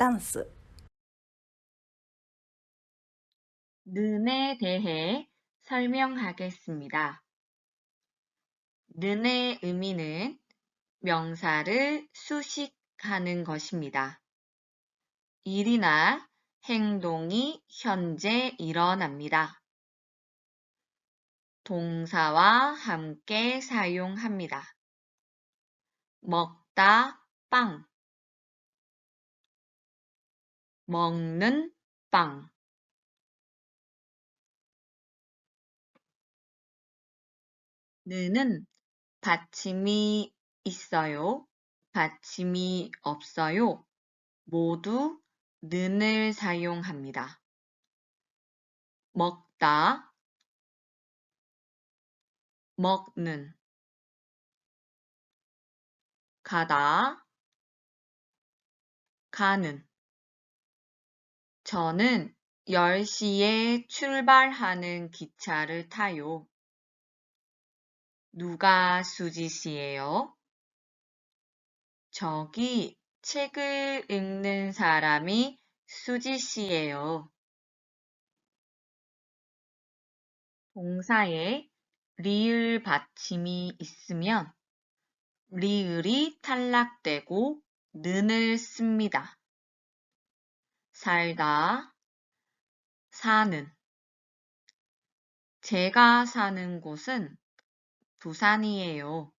ダンス 는에 대해 설명하겠습니다. 는의 의미는 명사를 수식하는 것입니다. 일이나 행동이 현재 일어납니다. 동사와 함께 사용합니다. 먹다 빵 먹는 빵 는은 받침이 있어요, 받침이 없어요. 모두 는을 사용합니다. 먹다, 먹는, 가다, 가는. 저는 10시에 출발하는 기차를 타요. 누가 수지 씨예요? 저기 책을 읽는 사람이 수지 씨예요. 동사에 리을 받침이 있으면 리을이 탈락되고 는을 씁니다. 살다, 사는. 제가 사는 곳은 부산이에요.